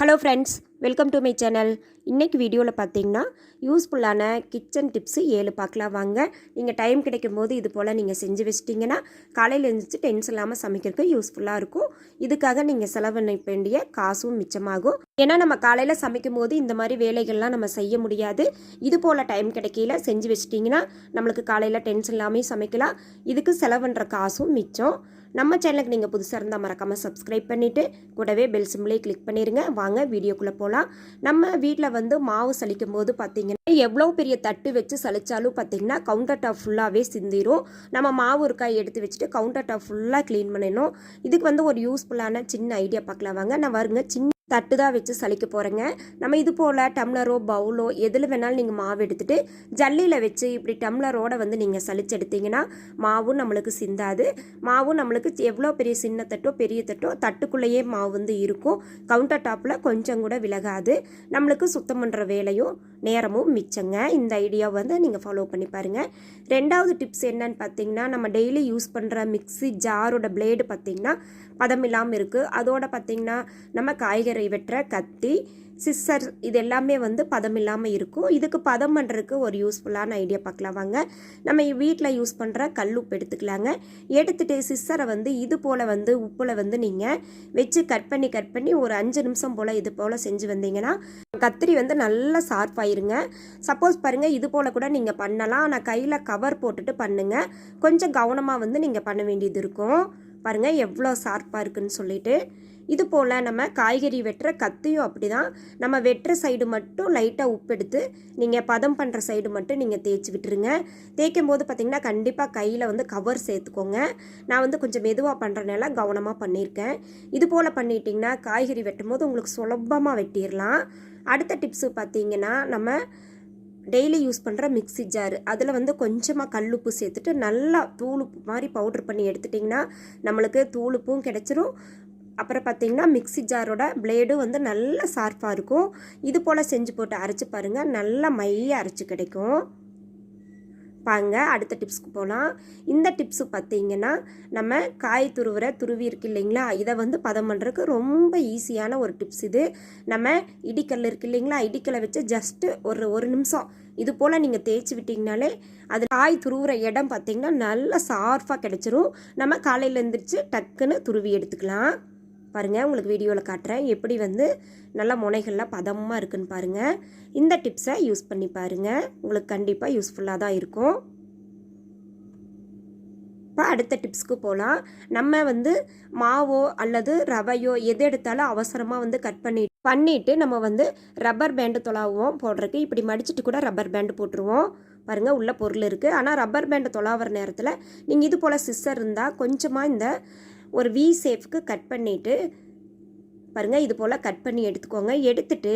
Hello friends welcome to my channel இன்றைக்கு வீடியோவில் பார்த்தீங்கன்னா யூஸ்ஃபுல்லான கிச்சன் டிப்ஸு ஏழு பார்க்கலாம் வாங்க. நீங்கள் டைம் கிடைக்கும் போது இது போல் நீங்கள் செஞ்சு வச்சிட்டிங்கன்னா காலையில் எழுந்திரிச்சு டென்ஸ் இல்லாமல் சமைக்கிறதுக்கு யூஸ்ஃபுல்லாக இருக்கும். இதுக்காக நீங்கள் செலவழிக்க வேண்டிய காசும் மிச்சமாகும். ஏன்னா நம்ம காலையில் சமைக்கும் போது இந்த மாதிரி வேலைகள்லாம் நம்ம செய்ய முடியாது. இது போல் டைம் கிடைக்கல செஞ்சு வச்சிட்டிங்கன்னா நம்மளுக்கு காலையில் டென்ஷன் இல்லாமல் சமைக்கலாம். இதுக்கு செலவுன்ற காசும் மிச்சம். நம்ம சேனலுக்கு நீங்கள் புதுசாக இருந்தால் மறக்காமல் சப்ஸ்கிரைப் பண்ணிவிட்டு கூடவே பெல் சிம்லேயே கிளிக் பண்ணிடுங்க வாங்க வீடியோக்குள்ளே போகலாம் நம்ம வீட்டில் வந்து மாவு சலிக்கும் போது பார்த்தீங்கன்னா எவ்வளோ பெரிய தட்டு வச்சு சலித்தாலும் பார்த்தீங்கன்னா கவுண்டர் டாப் ஃபுல்லாகவே சிந்திரும். நம்ம மாவு ஒரு காய் எடுத்து வச்சுட்டு கவுண்டர் டாப் ஃபுல்லாக க்ளீன் பண்ணணும் இதுக்கு வந்து ஒரு யூஸ்ஃபுல்லான சின்ன ஐடியா பார்க்கலாம் வாங்க நான் வருங்க சின்ன தட்டு தான் வச்சு சலிக்க போகிறேங்க நம்ம இது போல் டம்ளரோ பவுலோ எதில் வேணாலும் நீங்கள் மாவு எடுத்துகிட்டு ஜல்லியில் வச்சு இப்படி டம்ளரோட வந்து நீங்கள் சளிச்சு எடுத்தீங்கன்னா மாவும் நம்மளுக்கு சிந்தாது. மாவும் நம்மளுக்கு எவ்வளோ பெரிய சின்ன தட்டோ பெரிய தட்டோ தட்டுக்குள்ளேயே மாவு வந்து இருக்கும். கவுண்டர் டாப்பில் கொஞ்சம் கூட விலகாது. நம்மளுக்கு சுத்தம் பண்ணுற வேலையும் நேரமும் மிச்சங்க. இந்த ஐடியா வந்து நீங்கள் ஃபாலோ பண்ணி பாருங்கள் ரெண்டாவது டிப்ஸ் என்னன்னு பார்த்தீங்கன்னா நம்ம டெய்லி யூஸ் பண்ணுற மிக்ஸி ஜாரோட பிளேடு பார்த்திங்கன்னா பதம் இல்லாமல் இருக்குது அதோட பார்த்தீங்கன்னா நம்ம காய்கறி வெட்டுற கத்தி சிஸ்ஸர் இது எல்லாமே வந்து பதம் இல்லாமல் இருக்கும். இதுக்கு பதம் பண்ணுறதுக்கு ஒரு யூஸ்ஃபுல்லான ஐடியா பார்க்கலாம் வாங்க. நம்ம வீட்டில் யூஸ் பண்ணுற கல் உப்பு எடுத்துக்கலாங்க. எடுத்துகிட்டு சிஸ்ஸரை வந்து இது போல் வந்து உப்பில் வந்து நீங்கள் வச்சு கட் பண்ணி கட் பண்ணி ஒரு அஞ்சு நிமிஷம் போல் இது போல் செஞ்சு வந்தீங்கன்னா கத்திரி வந்து நல்லா ஷார்ப் ஆயிருங்க. சப்போஸ் பாருங்கள் இது போல் கூட நீங்கள் பண்ணலாம். ஆனால் கையில் கவர் போட்டுட்டு பண்ணுங்கள் கொஞ்சம் கவனமாக வந்து நீங்கள் பண்ண வேண்டியது இருக்கும். பாருங்கள் எவ்வளோ ஷார்ப்பாக இருக்குன்னு சொல்லிட்டு. இது போல் நம்ம காய்கறி வெட்டுற கத்தியும் அப்படி தான் நம்ம வெட்டுற சைடு மட்டும் லைட்டாக உப்பு எடுத்து நீங்கள் பதம் பண்ணுற சைடு மட்டும் நீங்கள் தேய்ச்சி விட்டுருங்க. தேய்க்கும் போது பார்த்திங்கன்னா கண்டிப்பாக கையில் வந்து கவர் சேர்த்துக்கோங்க. நான் வந்து கொஞ்சம் மெதுவாக பண்ணுறனால கவனமாக பண்ணியிருக்கேன். இது போல் பண்ணிட்டிங்கன்னா காய்கறி வெட்டும் போது உங்களுக்கு சுலபமாக வெட்டிடலாம் அடுத்த டிப்ஸு பார்த்தீங்கன்னா நம்ம டெய்லி யூஸ் பண்ணுற மிக்ஸி ஜார் அதில் வந்து கொஞ்சமாக கல்லுப்பு சேர்த்துட்டு நல்லா தூளுப்பு மாதிரி பவுட்ரு பண்ணி எடுத்துட்டிங்கன்னா நம்மளுக்கு தூளுப்பும் கிடச்சிரும். அப்புறம் பார்த்தீங்கன்னா மிக்ஸி ஜாரோட பிளேடும் வந்து நல்ல ஷார்ப்பாக இருக்கும். இது போல் செஞ்சு போட்டு அரைச்சி பாருங்கள் நல்லா மைய அரைச்சி கிடைக்கும். பாங்க அடுத்த டிப்ஸ்க்கு போகலாம் இந்த டிப்ஸு பார்த்தீங்கன்னா நம்ம காய் துருவுற துருவி இருக்கு இல்லைங்களா? இதை வந்து பதம் பண்ணுறதுக்கு ரொம்ப ஈஸியான ஒரு டிப்ஸ் இது. நம்ம இடிக்கல் இருக்கு இல்லைங்களா? இடிக்கலை வச்சு ஜஸ்ட்டு ஒரு ஒரு நிமிஷம். இது போல் நீங்கள் தேய்ச்சி விட்டிங்கனாலே அது காய் துருவுற இடம் பார்த்தீங்கன்னா நல்லா சார்ஃபாக கிடச்சிரும். நம்ம காலையில் எழுந்திரிச்சு டக்குன்னு துருவி எடுத்துக்கலாம். பாருங்கள் உங்களுக்கு வீடியோவில் காட்டுறேன். எப்படி வந்து நல்லா முனைகள்லாம் பதமாக இருக்குன்னு பாருங்கள் இந்த டிப்ஸை யூஸ் பண்ணி பாருங்கள் உங்களுக்கு கண்டிப்பாக யூஸ்ஃபுல்லாக தான் இருக்கும். இப்போ அடுத்த டிப்ஸ்க்கு போகலாம் நம்ம வந்து மாவோ அல்லது ரவையோ எது எடுத்தாலும் அவசரமாக வந்து கட் பண்ணி பண்ணிவிட்டு நம்ம வந்து ரப்பர் பேண்டு தொலாவுவோம் போடுறதுக்கு. இப்படி மடிச்சிட்டு கூட ரப்பர் பேண்டு போட்டுருவோம். பாருங்கள் உள்ள பொருள் இருக்குது ஆனால் ரப்பர் பேண்டு தொலாவுற நேரத்தில் நீங்கள் இது போல் சிஸ்ஸர் இருந்தால் கொஞ்சமாக இந்த ஒரு வி சேஃப்க்கு கட் பண்ணிவிட்டு பாருங்கள் இது போல் கட் பண்ணி எடுத்துக்கோங்க. எடுத்துட்டு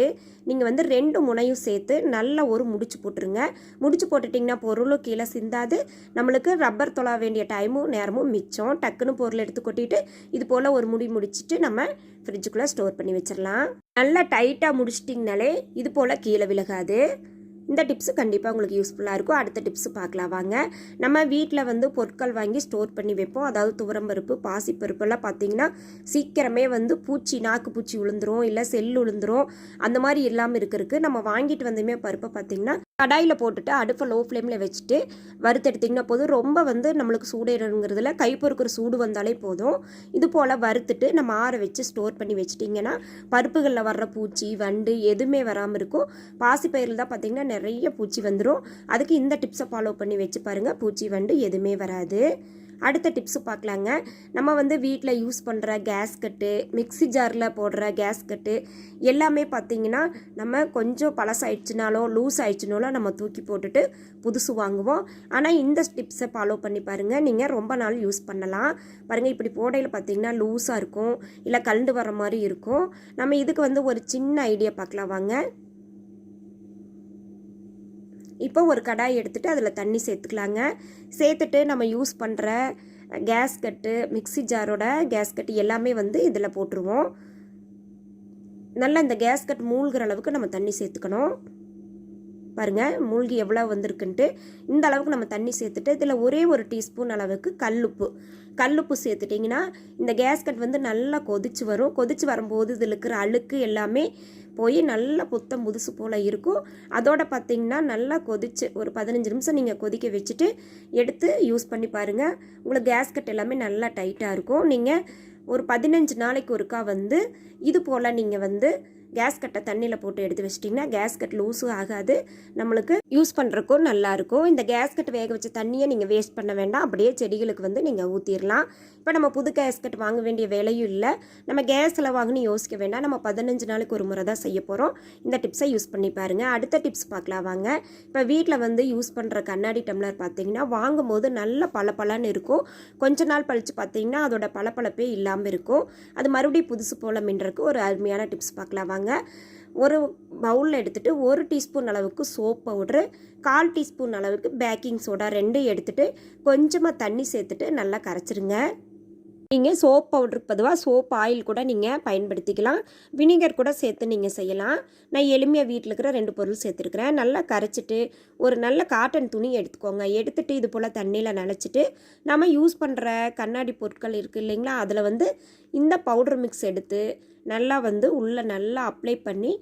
நீங்கள் வந்து ரெண்டு முனையும் சேர்த்து நல்லா ஒரு முடிச்சு போட்டுருங்க. முடிச்சு போட்டுட்டிங்கன்னா பொருளும் கீழே சிந்தாது. நம்மளுக்கு ரப்பர் தொலா வேண்டிய டைமும் நேரமும் மிச்சம். டக்குன்னு பொருள் எடுத்து கொட்டிட்டு இது போல் ஒரு முடி முடிச்சுட்டு நம்ம ஃப்ரிட்ஜுக்குள்ளே ஸ்டோர் பண்ணி வச்சிடலாம் நல்லா டைட்டாக முடிச்சிட்டிங்கனாலே இது போல் கீழே விலகாது. இந்த டிப்ஸு கண்டிப்பாக உங்களுக்கு யூஸ்ஃபுல்லாக இருக்கும். அடுத்த டிப்ஸு பார்க்கலாம். வாங்க. நம்ம வீட்டில் வந்து பொருட்கள் வாங்கி ஸ்டோர் பண்ணி வைப்போம். அதாவது துவரம்பருப்பு பாசிப்பருப்பெல்லாம் பார்த்தீங்கன்னா சீக்கிரமே வந்து பூச்சி நாக்கு பூச்சி விழுந்துரும் இல்லை செல் விழுந்துரும் அந்த மாதிரி இல்லாமல் இருக்கிறதுக்கு நம்ம வாங்கிட்டு வந்தமே பருப்பை பார்த்திங்கன்னா கடாயில் போட்டுட்டு அடுப்பை லோ ஃப்ளேமில் வச்சுட்டு வறுத்தெடுத்திங்கன்னா போதும். ரொம்ப வந்து நம்மளுக்கு சூடேறங்கிறதுல கை பொறுக்கிற சூடு வந்தாலே போதும். இது போல் வறுத்துட்டு நம்ம ஆற வச்சு ஸ்டோர் பண்ணி வச்சிட்டிங்கன்னா பருப்புகளில் வர்ற பூச்சி வண்டு எதுவுமே வராமல் இருக்கும். பாசிப்பயிரில் தான் பார்த்திங்கன்னா நிறைய பூச்சி வந்துடும் அதுக்கு இந்த டிப்ஸை ஃபாலோ பண்ணி வச்சு பாருங்கள் பூச்சி வண்டு எதுவுமே வராது. அடுத்த டிப்ஸு பார்க்கலாங்க. நம்ம வந்து வீட்டில் யூஸ் பண்ணுற கேஸ் கட்டு மிக்ஸி ஜாரில் போடுற கேஸ் கட்டு எல்லாமே பார்த்திங்கன்னா நம்ம கொஞ்சம் பழசாயிடுச்சுனாலோ லூஸ் ஆயிடுச்சுனாலோ நம்ம தூக்கி போட்டுட்டு புதுசு வாங்குவோம். ஆனால் இந்த டிப்ஸை ஃபாலோ பண்ணி பாருங்கள் நீங்கள் ரொம்ப நாள் யூஸ் பண்ணலாம். பாருங்கள் இப்படி போடையில் பார்த்திங்கன்னா லூஸாக இருக்கும். இல்லை கலண்டு வர மாதிரி இருக்கும். நம்ம இதுக்கு வந்து ஒரு சின்ன ஐடியா பார்க்கலாம் வாங்க. இப்போ ஒரு கடாய் எடுத்துகிட்டு அதில் தண்ணி சேர்த்துக்கலாங்க. சேர்த்துட்டு நம்ம யூஸ் பண்ணுற கேஸ் கட்டு மிக்ஸி ஜாரோட கேஸ் கட்டு எல்லாமே வந்து இதில் போட்டுருவோம். நல்லா இந்த கேஸ் கட் மூழ்கிற அளவுக்கு நம்ம தண்ணி சேர்த்துக்கணும். பாருங்கள் மூழ்கி எவ்வளோ வந்திருக்குன்ட்டு. இந்த அளவுக்கு நம்ம தண்ணி சேர்த்துட்டு இதில் ஒரே ஒரு டீஸ்பூன் அளவுக்கு கல்லுப்பு. கல்லுப்பு சேர்த்துட்டிங்கன்னா இந்த கேஸ் கட் வந்து நல்லா கொதிச்சு வரும். கொதிச்சு வரும்போது இதில் இருக்கிற அழுக்கு எல்லாமே போய் நல்லா புத்தம் புதுசு போல் இருக்கும். அதோட பார்த்தீங்கன்னா நல்லா கொதிச்சு ஒரு பதினஞ்சு நிமிஷம் நீங்கள் கொதிக்க வச்சுட்டு எடுத்து யூஸ் பண்ணி பாருங்கள் உங்களுக்கு கேஸ்கட் எல்லாமே நல்லா டைட்டாக இருக்கும். நீங்கள் ஒரு பதினஞ்சு நாளைக்கு ஒருக்கா வந்து இது போல் நீங்கள் வந்து கேஸ் கட்டை தண்ணியில் போட்டு எடுத்து வச்சிட்டிங்கன்னா கேஸ் கட் லூஸும் ஆகாது. நம்மளுக்கு யூஸ் பண்ணுறக்கும் நல்லாயிருக்கும் இந்த கேஸ் கட் வேக வச்ச தண்ணியை நீங்கள் வேஸ்ட் பண்ண வேண்டாம். அப்படியே செடிகளுக்கு வந்து நீங்கள் ஊற்றிடலாம் இப்போ நம்ம புது கேஸ் கட் வாங்க வேண்டிய வேலையும் இல்லை. நம்ம கேஸில் வாங்கணும் யோசிக்க வேண்டாம். நம்ம பதினஞ்சு நாளைக்கு ஒரு முறை தான் செய்ய போகிறோம் இந்த டிப்ஸை யூஸ் பண்ணி பாருங்கள் அடுத்த டிப்ஸ் பார்க்கலாம் வாங்க. இப்போ வீட்டில் வந்து யூஸ் பண்ணுற கண்ணாடி டம்ளர் பார்த்தீங்கன்னா வாங்கும் போது நல்ல பளபளன்னு இருக்கும். கொஞ்ச நாள் பழித்து பார்த்தீங்கன்னா அதோட பளபளப்பே இல்லாமல் இருக்கும். அது மறுபடியும் புதுசு போல் மின்றக்கு ஒரு அருமையான டிப்ஸ் பார்க்கலாம் வாங்க. ஒரு பவுலில் எடுத்துகிட்டு ஒரு டீஸ்பூன் அளவுக்கு சோப் பவுட்ரு கால் டீஸ்பூன் அளவுக்கு பேக்கிங் சோடா ரெண்டும் எடுத்துகிட்டு கொஞ்சமாக தண்ணி சேர்த்துட்டு நல்லா கரைச்சிருங்க. நீங்கள் சோப் பவுடருக்கு பொதுவாக சோப் ஆயில் கூட நீங்கள் பயன்படுத்திக்கலாம். வினிகர் கூட சேர்த்து நீங்கள் செய்யலாம். நான் எளிமையாக வீட்டில் இருக்கிற ரெண்டு பொருள் சேர்த்துருக்குறேன். நல்லா கரைச்சிட்டு ஒரு நல்ல காட்டன் துணி எடுத்துக்கோங்க. எடுத்துகிட்டு இது போல் தண்ணியில் நனைச்சிட்டு நம்ம யூஸ் பண்ணுற கண்ணாடி பொருட்கள் இருக்குது இல்லைங்களா? அதில் வந்து இந்த பவுடர் மிக்ஸ் எடுத்து நல்லா வந்து உள்ளே நல்லா அப்ளை பண்ணி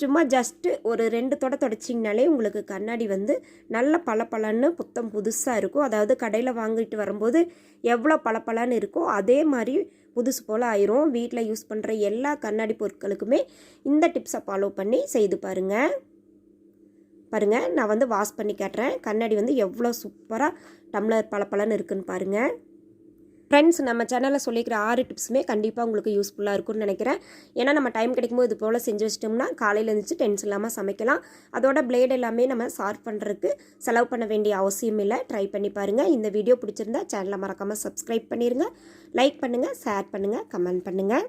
சும்மா ஜஸ்ட்டு ஒரு ரெண்டு தொட தொடச்சிங்கனாலே உங்களுக்கு கண்ணாடி வந்து நல்ல பளபளன்னு புத்தம் புதுசாக இருக்கும். அதாவது கடையில் வாங்கிட்டு வரும்போது எவ்வளோ பளபளன்னு இருக்கோ அதே மாதிரி புதுசு போல் ஆயிரும். வீட்டில் யூஸ் பண்ணுற எல்லா கண்ணாடி பொருட்களுக்குமே இந்த டிப்ஸை ஃபாலோ பண்ணி செய்து பாருங்கள் பாருங்கள் நான் வந்து வாஷ் பண்ணி காட்டுறேன். கண்ணாடி வந்து எவ்வளோ சூப்பராக டம்ளர் பளபளன்னு இருக்குன்னு பாருங்கள் ஃப்ரெண்ட்ஸ் நம்ம சேனலில் சொல்லிக்கிற ஆறு டிப்ஸுமே கண்டிப்பாக உங்களுக்கு யூஸ்ஃபுல்லாக இருக்கும்னு நினைக்கிறேன். ஏன்னா நம்ம டைம் கிடைக்கும்போது இது போல் செஞ்சு வச்சிட்டோம்னா காலையில் இருந்துச்சு டென்ஸ் இல்லாமல் சமைக்கலாம். அதோட பிளேட் எல்லாமே நம்ம சார்ப் பண்ணுறதுக்கு செலவு பண்ண வேண்டிய அவசியம் இல்லை. ட்ரை பண்ணி பாருங்கள் இந்த வீடியோ பிடிச்சிருந்தா சேனலை மறக்காமல் சப்ஸ்கிரைப் பண்ணிடுங்க லைக் பண்ணுங்கள் ஷேர் பண்ணுங்கள் கமெண்ட் பண்ணுங்கள்